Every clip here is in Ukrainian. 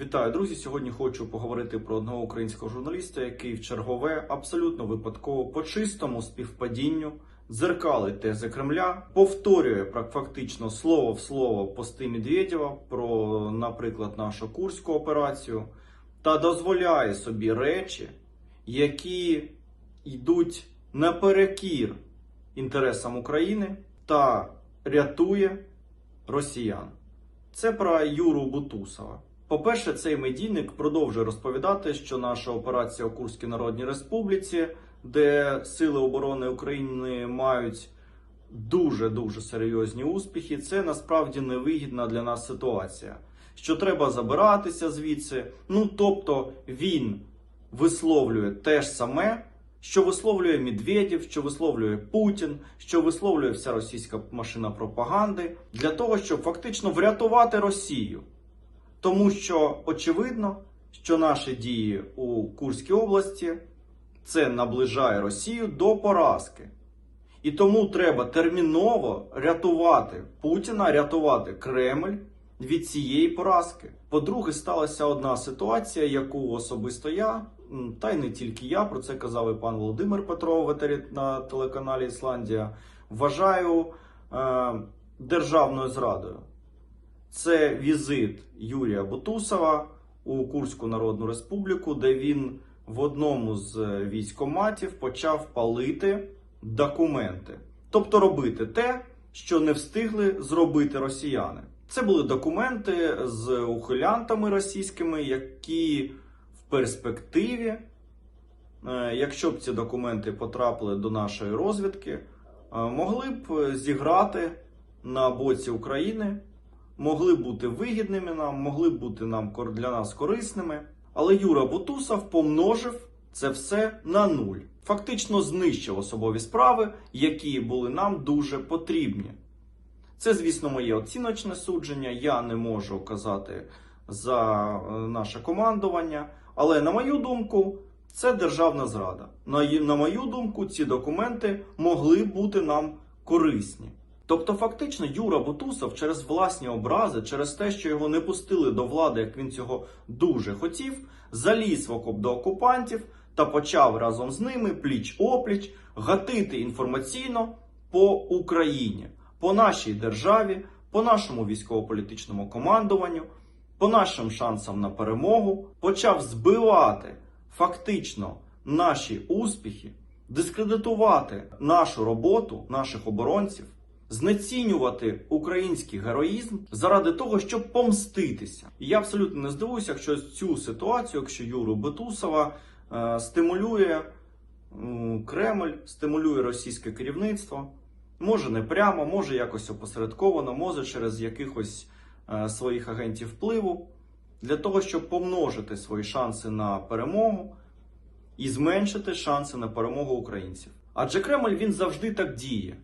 Вітаю, друзі! Сьогодні хочу поговорити про одного українського журналіста, який в чергове абсолютно випадково по чистому співпадінню дзеркалить тези Кремля, повторює фактично слово в слово пости Медведєва про, наприклад, нашу курську операцію, та дозволяє собі речі, які йдуть наперекір інтересам України та рятує росіян. Це про Юру Бутусова. По-перше, цей медійник продовжує розповідати, що наша операція у Курській Народній Республіці, де Сили оборони України мають дуже дуже серйозні успіхи, це насправді невигідна для нас ситуація. Що треба забиратися звідси. Ну тобто він висловлює те ж саме, що висловлює Медведєв, що висловлює Путін, що висловлює вся російська машина пропаганди, для того, щоб фактично врятувати Росію. Тому що очевидно, що наші дії у Курській області це наближає Росію до поразки. І тому треба терміново рятувати Путіна, рятувати Кремль від цієї поразки. По-друге, сталася одна ситуація, яку особисто я, та й не тільки я, про це казав і пан Володимир Петров на телеканалі Ісландія, вважаю е, державною зрадою. Це візит Юрія Бутусова у Курську Народну Республіку, де він в одному з військоматів почав палити документи, тобто робити те, що не встигли зробити росіяни. Це були документи з ухилянтами російськими, які в перспективі, е, якщо б ці документи потрапили до нашої розвідки, е, могли б зіграти на боці України могли бути вигідними нам, могли бути нам для нас корисними. Але Юра Бутусов помножив це все на нуль. Фактично знищив особові справи, які були нам дуже потрібні. Це, звісно, моє оціночне судження. Я не можу казати за е, наше командування. Але на мою думку, це державна зрада. На, на мою думку, ці документи могли бути нам корисні. Тобто, фактично, Юра Бутусов через власні образи, через те, що його не пустили до влади, як він цього дуже хотів, заліз в окоп до окупантів та почав разом з ними пліч опліч гатити інформаційно по Україні, по нашій державі, по нашому військово-політичному командуванню, по нашим шансам на перемогу, почав збивати фактично наші успіхи, дискредитувати нашу роботу, наших оборонців знецінювати український героїзм заради того, щоб помститися. І я абсолютно не здивуюся, якщо цю ситуацію, якщо Юру Бетусова е, стимулює м, Кремль, стимулює російське керівництво. Може не прямо, може якось опосередковано, може через якихось е, своїх агентів впливу, для того, щоб помножити свої шанси на перемогу і зменшити шанси на перемогу українців. Адже Кремль він завжди так діє.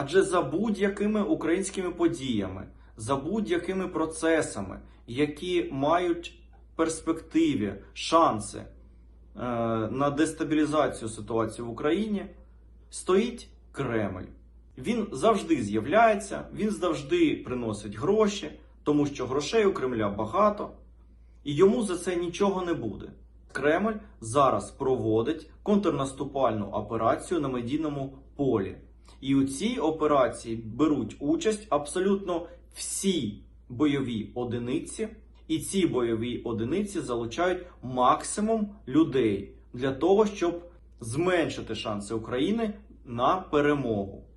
Адже за будь-якими українськими подіями, за будь-якими процесами, які мають перспективі шанси е, на дестабілізацію ситуації в Україні, стоїть Кремль. Він завжди з'являється, він завжди приносить гроші, тому що грошей у Кремля багато, і йому за це нічого не буде. Кремль зараз проводить контрнаступальну операцію на медійному полі. І у цій операції беруть участь абсолютно всі бойові одиниці, і ці бойові одиниці залучають максимум людей для того, щоб зменшити шанси України на перемогу.